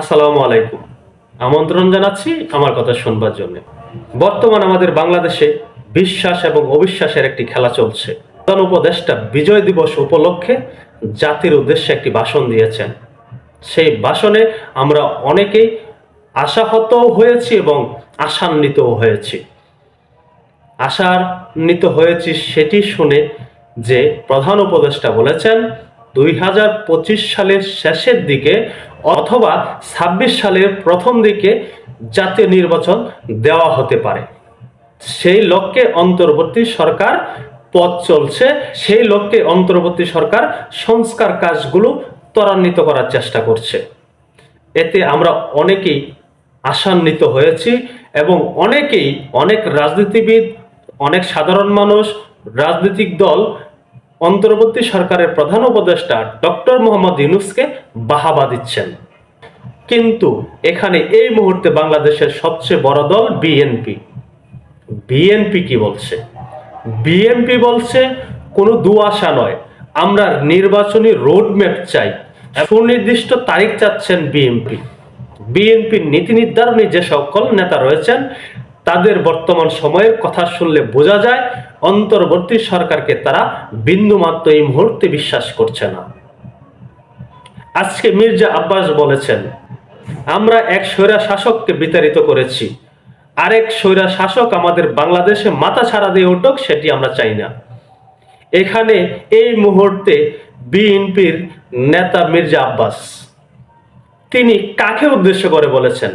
আসসালামু আলাইকুম। আমন্ত্রণ জানাচ্ছি আমার কথা শুনবার জন্য। বর্তমান আমাদের বাংলাদেশে বিশ্বাস এবং অবিশ্বাসের একটি খেলা চলছে। প্রধান উপদেষ্টা বিজয় দিবস উপলক্ষে জাতির উদ্দেশ্যে একটি ভাষণ দিয়েছেন। সেই ভাষণে আমরা অনেকেই আশাহতও হয়েছি এবং আশান্বিতও হয়েছি। আশান্বিত হয়েছি সেটি শুনে যে প্রধান উপদেষ্টা বলেছেন দুই হাজার পঁচিশ সালের শেষের দিকে অথবা ছাব্বিশ সালের প্রথম দিকে জাতীয় নির্বাচন দেওয়া হতে পারে। সেই লক্ষ্যে অন্তর্বর্তী সরকার পথ চলছে। সেই লক্ষ্যে অন্তর্বর্তী সরকার সংস্কার কাজগুলো ত্বরান্বিত করার চেষ্টা করছে। এতে আমরা অনেকেই আশান্বিত হয়েছি এবং অনেকেই অনেক রাজনীতিবিদ, অনেক সাধারণ মানুষ, রাজনৈতিক দল অন্তর্বর্তী সরকারের প্রধান উপদেষ্টা ডক্টর মোহাম্মদ ইউনুসকে বাহাবা দিচ্ছেন। কিন্তু এখানে এই মুহূর্তে বাংলাদেশের সবচেয়ে বড় দল বিএনপি। বিএনপি কি বলছে? বিএনপি বলছে, কোনো দুআশা নয়। আমরা নির্বাচনী রোডম্যাপ চাই। সুনির্দিষ্ট তারিখ চাচ্ছেন বিএনপি। বিএনপির নীতি নির্ধারণী যে সকল নেতা রয়েছেন তাদের বর্তমান সময়ের কথা শুনলে বোঝা যায়, অন্তর্বর্তী সরকারকে তারা বিন্দুমাত্র এই মুহূর্তে বিশ্বাস করছে না। আজকে মির্জা আব্বাস বলেছেন, আমরা এক স্বৈরা শাসককে বিতাড়িত করেছি। আরেক স্বৈরা শাসক আমাদের বাংলাদেশে মাথা ছাড়া দিয়ে উঠুক, সেটি আমরা চাই না। এখানে এই মুহূর্তে বিএনপির নেতা মির্জা আব্বাস, তিনি কাকে উদ্দেশ্য করে বলেছেন?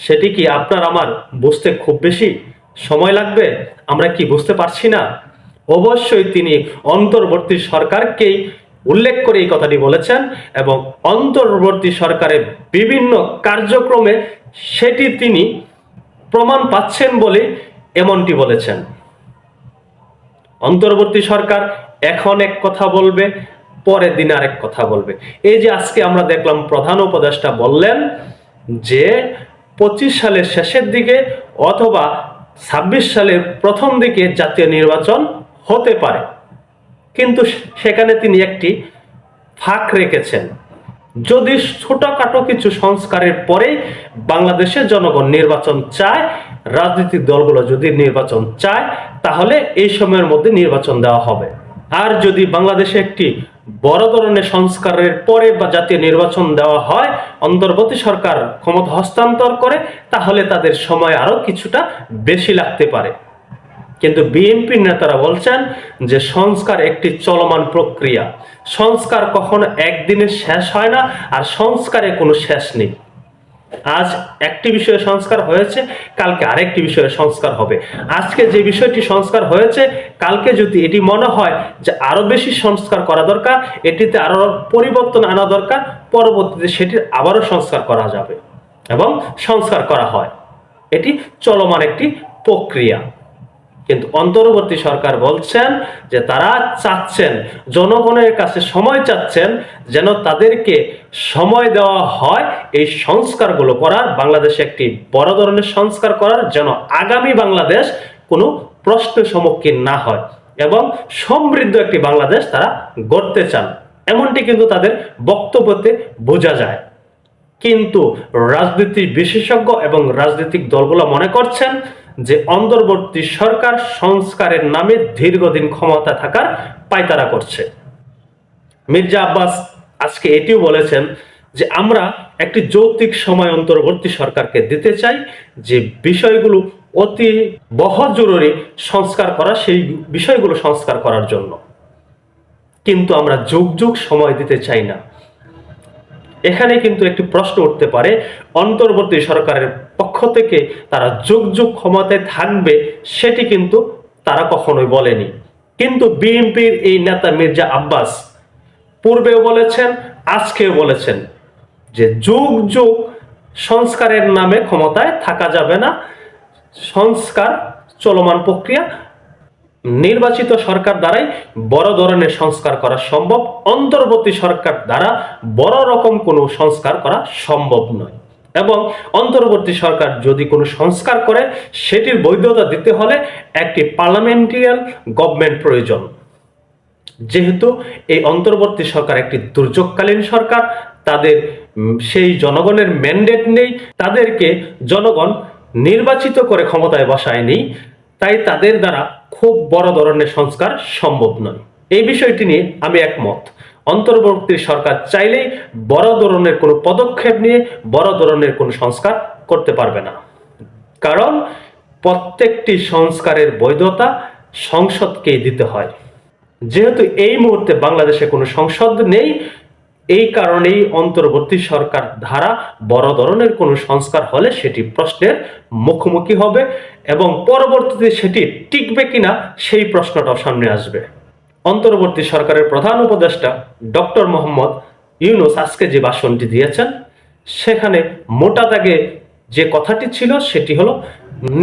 সেটি কি আপনার আমার বুঝতে খুব বেশি সময় লাগবে? আমরা কি বুঝতে পারছি না? অবশ্যই তিনি অন্তর্বর্তী সরকারকেই উল্লেখ করে এই কথাটি বলেছেন এবং অন্তর্বর্তী সরকারের বিভিন্ন কার্যক্রমে সেটি তিনি প্রমাণ পাচ্ছেন বলে এমনটি বলেছেন। অন্তর্বর্তী সরকার এখন এক কথা বলবে, পরের দিন আরেক কথা বলবে। এই যে আজকে আমরা দেখলাম প্রধান উপদেষ্টা বললেন যে পঁচিশ সালের শেষের দিকে অথবা ছাব্বিশ সালের প্রথম দিকে জাতীয় নির্বাচন হতে পারে। কিন্তু সেখানে তিনি একটি ফাঁক রেখেছেন। যদি ছোটখাটো কিছু সংস্কারের পরে বাংলাদেশের জনগণ নির্বাচন চায় রাজনৈতিক দলগুলো যদি নির্বাচন চায়, তাহলে এই সময়ের মধ্যে নির্বাচন দেওয়া হবে। আর যদি বাংলাদেশে একটি বড় ধরনের সংস্কারের পরে বা জাতীয় নির্বাচন দেওয়া হয়, অন্তর্বর্তী সরকার ক্ষমতা হস্তান্তর করে, তাহলে তাদের সময় আরও কিছুটা বেশি লাগতে পারে। কিন্তু বিএনপির নেতারা বলছেন যে সংস্কার একটি চলমান প্রক্রিয়া। সংস্কার কখনো একদিনে শেষ হয় না, আর সংস্কারে কোনো শেষ নেই। আজ একটি বিষয়ে সংস্কার হয়েছে, কালকে আরেকটি বিষয়ে সংস্কার হবে। আজকে যে বিষয়টি সংস্কার হয়েছে, কালকে যদি এটি মনে হয় যে আরও বেশি সংস্কার করা দরকার, এটিতে আরও পরিবর্তন আনা দরকার, পরবর্তীতে সেটির আবারও সংস্কার করা যাবে এবং সংস্কার করা হয়। এটি চলমান একটি প্রক্রিয়া। কিন্তু অন্তর্বর্তী সরকার বলছেন যে তারা চাচ্ছেন, জনগণের কাছে সময় চাচ্ছেন যেন তাদেরকে সময় দেওয়া হয় এই সংস্কারগুলো করার, বাংলাদেশে একটি বড় ধরনের সংস্কার করার যেন আগামী বাংলাদেশ কোনো প্রশ্নের সম্মুখীন না হয় এবং সমৃদ্ধ একটি বাংলাদেশ তারা গড়তে চান। এমনটি কিন্তু তাদের বক্তব্যতে বোঝা যায়। কিন্তু রাজনীতি বিশেষজ্ঞ এবং রাজনৈতিক দলগুলো মনে করছেন যে অন্তর্বর্তী সরকার সংস্কারের নামে দীর্ঘদিন ক্ষমতা থাকার পায়তারা করছে। মির্জা আব্বাস আজকে এটিও বলেছেন যে, আমরা একটি যৌক্তিক সময় অন্তর্বর্তী সরকারকে দিতে চাই যে বিষয়গুলো অতি বহ জরুরি সংস্কার করা, সেই বিষয়গুলো সংস্কার করার জন্য। কিন্তু আমরা যুগ যুগ সময় দিতে চাই না। এখানে কিন্তু একটি প্রশ্ন উঠতে পারে, অন্তর্বর্তী সরকারের পক্ষ থেকে তারা যুগ যুগ ক্ষমতায় থাকবে, সেটি কিন্তু তারা কখনোই বলেনি। কিন্তু বিএনপির এই নেতা মির্জা আব্বাস পূর্বেও বলেছেন, আজকেও বলেছেন যে যুগ যুগ সংস্কারের নামে ক্ষমতায় থাকা যাবে না। সংস্কার চলমান প্রক্রিয়া নির্বাচিত সরকার দ্বারাই বড় ধরনের সংস্কার করা সম্ভব। অন্তর্বর্তী সরকার দ্বারা বড় রকম কোনো সংস্কার করা সম্ভব নয়। এবং অন্তর্বর্তী সরকার যদি কোনো সংস্কার করে, সেটির বৈধতা দিতে হলে একটি পার্লামেন্টারিয়ান গভর্নমেন্ট প্রয়োজন। যেহেতু এই অন্তর্বর্তী সরকার একটি দুর্যোগকালীন সরকার, তাদের সেই জনগণের ম্যান্ডেট নেই, তাদেরকে জনগণ নির্বাচিত করে ক্ষমতায় বসায়নি তাই তাদের দ্বারা খুব বড় ধরনের সংস্কার সম্ভব নয়। এই বিষয়টি নিয়ে আমি একমত। অন্তর্বর্তী সরকার চাইলেই বড় ধরনের কোনো পদক্ষেপ নিয়ে বড় ধরনের কোনো সংস্কার করতে পারবে না। কারণ প্রত্যেকটি সংস্কারের বৈধতা সংসদকেই দিতে হয়। যেহেতু এই মুহূর্তে বাংলাদেশে কোনো সংসদ নেই, এই কারণেই অন্তর্বর্তী সরকার ধারা বড় ধরনের কোনো সংস্কার হলে সেটি প্রশ্নের মুখোমুখি হবে এবং পরবর্তীতে সেটি টিকবে কিনা সেই প্রশ্নটাও সামনে আসবে। অন্তর্বর্তী সরকারের প্রধান উপদেষ্টা ডক্টর মোহাম্মদ ইউনুস আজকে যে ভাষণটি দিয়েছেন, সেখানে মোটা দাগে যে কথাটি ছিল সেটি হলো,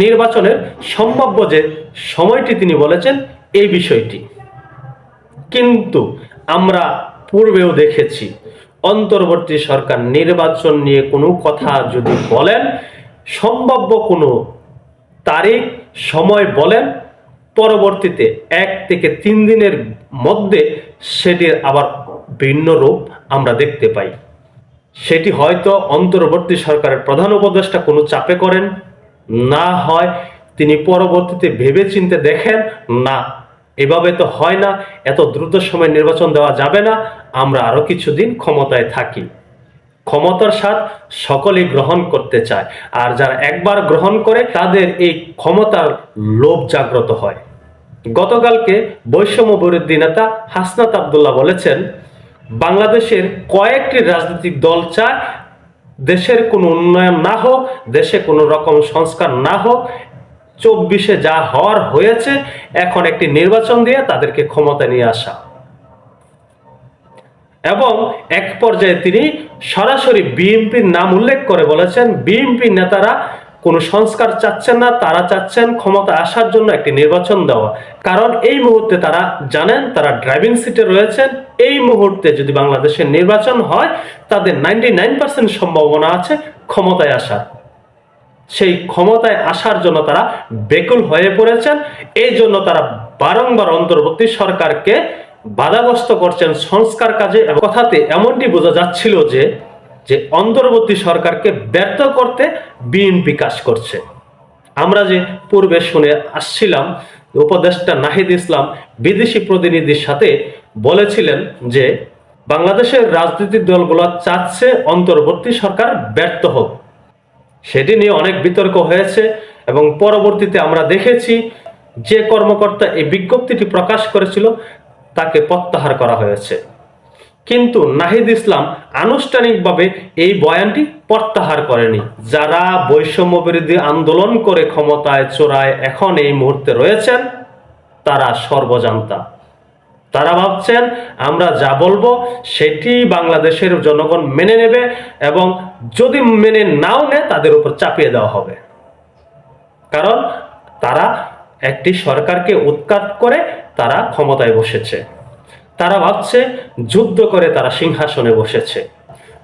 নির্বাচনের সম্ভাব্য যে সময়টি তিনি বলেছেন এই বিষয়টি। কিন্তু আমরা পূর্বেও দেখেছি, অন্তর্বর্তী সরকার নির্বাচন নিয়ে কোনো কথা যদি বলেন, সম্ভাব্য কোনো তারিখ, সময় বলেন পরবর্তীতে এক থেকে তিন দিনের মধ্যে সেটির আবার ভিন্ন রূপ আমরা দেখতে পাই। সেটি হয়তো অন্তর্বর্তী সরকারের প্রধান উপদেষ্টা কোনো চাপে করেন, না হয় তিনি পরবর্তীতে ভেবে চিনতে দেখেন, না, এভাবে তো হয় না, এত দ্রুত সময় নির্বাচন দেওয়া যাবে না, আমরা আরও কিছুদিন ক্ষমতায় থাকি। ক্ষমতার স্বাদ সকলেই গ্রহণ করতে চায়। আর যারা একবার গ্রহণ করে, তাদের এই ক্ষমতার লোভ জাগ্রত হয়। গতকালকে বৈষম্য বিরোধী নেতা হাসনাত আবদুল্লাহ বলেছেন, বাংলাদেশের কয়েকটি রাজনৈতিক দল চায়, দেশের কোনো উন্নয়ন না হোক, দেশে কোনো রকম সংস্কার না হোক, চব্বিশে যা হওয়ার হয়েছে, এখন একটি নির্বাচন দিয়ে তাদেরকে ক্ষমতা নিয়ে আসা। এবং এক পর্যায়ে তিনি সরাসরি বিএনপির নাম উল্লেখ করে বলেছেন, বিএনপি নেতারা কোনো সংস্কার চাচ্ছেন না, তারা চাচ্ছেন ক্ষমতা আসার জন্য একটি নির্বাচন দেওয়া। কারণ এই মুহূর্তে তারা জানেন, তারা ড্রাইভিং সিটে রয়েছেন। এই মুহূর্তে যদি বাংলাদেশের নির্বাচন হয়, তাদের নাইনটি নাইন পার্সেন্ট সম্ভাবনা আছে ক্ষমতায় আসার। সেই ক্ষমতায় আসার জন্য তারা বেকুল হয়ে পড়েছেন। এই জন্য তারা বারংবার অন্তর্বর্তী সরকারকে বাধাগ্রস্ত করছেন সংস্কার কাজে এবং কথাতে এমনটি বোঝা যাচ্ছিল যে যে অন্তর্বর্তী সরকারকে ব্যর্থ করতে বিএনপি কাজ করছে। আমরা যে পূর্বে শুনে আসছিলাম, উপদেষ্টা নাহিদ ইসলাম বিদেশি প্রতিনিধির সাথে বলেছিলেন যে, বাংলাদেশের রাজনৈতিক দলগুলো চাচ্ছে অন্তর্বর্তী সরকার ব্যর্থ হোক। সেটি নিয়ে অনেক বিতর্ক হয়েছে এবং পরবর্তীতে আমরা দেখেছি যে কর্মকর্তা এই বিজ্ঞপ্তিটি প্রকাশ করেছিল তাকে প্রত্যাহার করা হয়েছে। কিন্তু নাহিদ ইসলাম আনুষ্ঠানিকভাবে এই বয়ানটি প্রত্যাহার করেনি। যারা বৈষম্য বিরোধী আন্দোলন করে ক্ষমতায় চোরায় এখন এই মুহূর্তে রয়েছেন, তারা সর্বজান্তা। তারা ভাবছেন, আমরা যা বলব সেটি বাংলাদেশের জনগণ মেনে নেবে এবং যদি মেনে নাও নেয়, তাদের উপর চাপিয়ে দেওয়া হবে। কারণ তারা একটি সরকারকে উৎখাত করে তারা ক্ষমতায় বসেছে। তারা ভাবছে যুদ্ধ করে তারা সিংহাসনে বসেছে।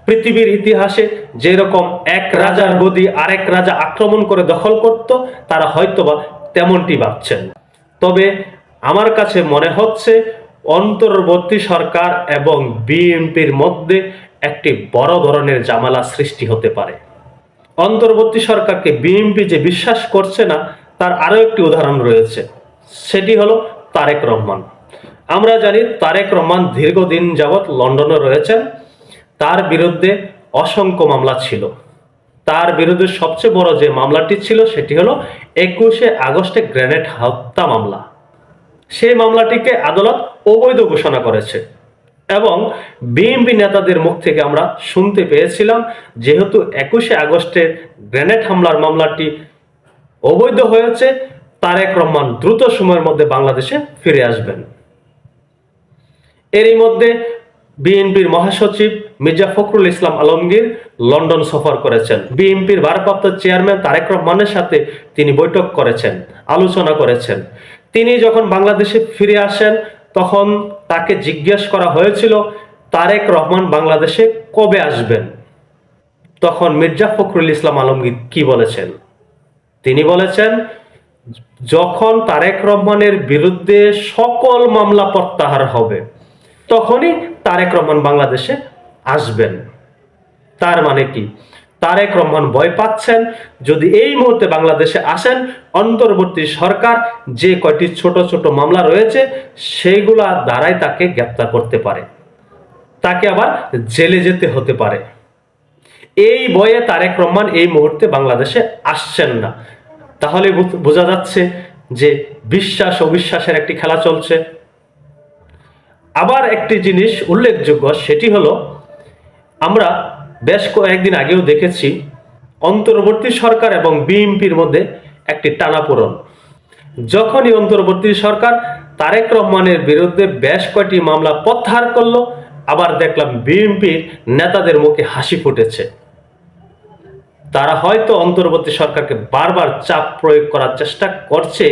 পৃথিবীর ইতিহাসে যেরকম এক রাজার গদি আরেক রাজা আক্রমণ করে দখল করত, তারা হয়তোবা তেমনটি ভাবছেন। তবে আমার কাছে মনে হচ্ছে অন্তর্বর্তী সরকার এবং বিএনপির মধ্যে একটি বড় ধরনের জামালা সৃষ্টি হতে পারে। অন্তর্বর্তী সরকারকে বিএনপি যে বিশ্বাস করছে না, তার আরও একটি উদাহরণ রয়েছে। সেটি হলো তারেক রহমান। আমরা জানি তারেক রহমান দীর্ঘদিন যাবৎ লন্ডনে রয়েছেন। তার বিরুদ্ধে অসংখ্য মামলা ছিল। তার বিরুদ্ধে সবচেয়ে বড় যে মামলাটি ছিল সেটি হলো একুশে আগস্টে গ্রেনেড হত্যা মামলা। সেই মামলাটিকে আদালত অবৈধ ঘোষণা করেছে এবং বিএনপি নেতাদের মুখ থেকে আমরা শুনতে পেয়েছিলাম যেহেতু একুশে আগস্টে গ্রেনেড হামলার মামলাটি অবৈধ হয়েছে তারেক রহমান দ্রুত সময়ের মধ্যে বাংলাদেশে ফিরে আসবেন। এরই মধ্যে বিএনপির মহাসচিব মির্জা ফখরুল ইসলাম আলমগীর লন্ডন সফর করেছেন। বিএনপির ভারপ্রাপ্ত চেয়ারম্যান তারেক রহমানের সাথে তিনি বৈঠক করেছেন, আলোচনা করেছেন। তিনি যখন বাংলাদেশে ফিরে আসেন, তখন তাকে জিজ্ঞেস করা হয়েছিল, তারেক রহমান বাংলাদেশে কবে আসবেন? তখন মির্জা ফখরুল ইসলাম আলমগীর কি বলেছেন? তিনি বলেছেন যখন তারেক রহমানের বিরুদ্ধে সকল মামলা প্রত্যাহার হবে, তখনই তারেক রহমান বাংলাদেশে আসবেন। তার মানে কি? তারেক রহমান ভয় পাচ্ছেন, যদি এই মুহূর্তে বাংলাদেশে আসেন, অন্তর্বর্তী সরকার যে কয়টি ছোট ছোট মামলা রয়েছে সেইগুলা দ্বারাই তাকে গ্রেপ্তার করতে পারে। তাকে আবার জেলে যেতে হতে পারে। এই বয়ে তারেক রহমান এই মুহূর্তে বাংলাদেশে আসছেন না। তাহলে বোঝা যাচ্ছে যে বিশ্বাস অবিশ্বাসের একটি খেলা চলছে। আবার একটি জিনিস উল্লেখযোগ্য, সেটি হলো, আমরা বেশ কয়েকদিন আগেও দেখেছি, অন্তর্বর্তী সরকার এবং বিএনপির মধ্যে একটি টানাপোড়ন। যখনই অন্তর্বর্তী সরকার তারেক রহমানের বিরুদ্ধে বেশ কয়েকটি মামলা প্রত্যাহার করল, আবার দেখলাম বিএনপির নেতাদের মুখে হাসি ফুটেছে। তারা হয়তো অন্তর্বর্তী সরকারকে বারবার চাপ প্রয়োগ করার চেষ্টা করছে।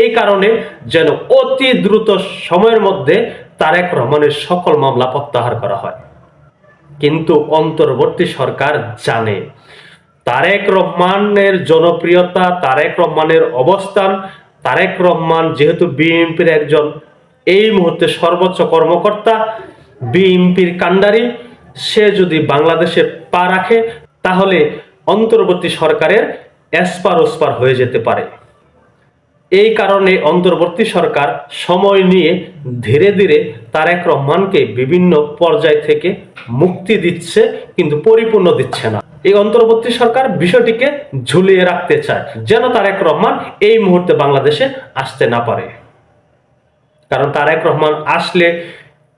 এই কারণে যেন অতি দ্রুত সময়ের মধ্যে তারেক রহমানের সকল মামলা প্রত্যাহার করা হয়। কিন্তু অন্তর্বর্তী সরকার জানে, তারেক রহমানের জনপ্রিয়তা, তারেক রহমানের অবস্থান, তারেক রহমান যেহেতু বিএনপির একজন, এই মুহূর্তে সর্বোচ্চ কর্মকর্তা, বিএনপির কাণ্ডারি, সে যদি বাংলাদেশে পা রাখে, তাহলে অন্তর্বর্তী সরকারের এসপার ওসপার হয়ে যেতে পারে। এই কারণে অন্তর্বর্তী সরকার সময় নিয়ে ধীরে ধীরে তারেক রহমানকে বিভিন্ন পর্যায় থেকে মুক্তি দিচ্ছে কিন্তু পরিপূর্ণ দিচ্ছে না। এই অন্তর্বর্তী সরকার বিষয়টিকে ঝুলিয়ে রাখতে চায়, যেন তারেক রহমান এই মুহূর্তে বাংলাদেশে আসতে না পারে। কারণ তারেক রহমান আসলে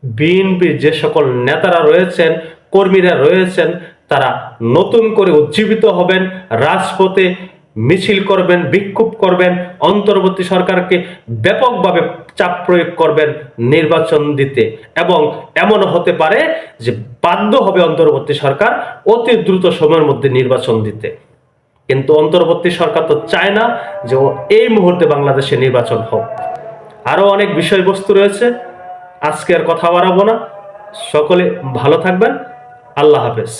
বিএনপির যে সকল নেতারা রয়েছেন, কর্মীরা রয়েছেন তারা নতুন করে উজ্জীবিত হবেন, রাজপথে মিছিল করবেন, বিক্ষোভ করবেন, অন্তর্বর্তী সরকারকে ব্যাপকভাবে চাপ প্রয়োগ করবেন নির্বাচন দিতে। এবং এমনও হতে পারে যে বাধ্য হবে অন্তর্বর্তী সরকার অতি দ্রুত সময়ের মধ্যে নির্বাচন দিতে। কিন্তু অন্তর্বর্তী সরকার তো চায় না যে এই মুহূর্তে বাংলাদেশে নির্বাচন হোক। আরও অনেক বিষয়বস্তু রয়েছে, আজকে আর কথা বাড়াবো না। সকলে ভালো থাকবেন। আল্লাহ হাফেজ।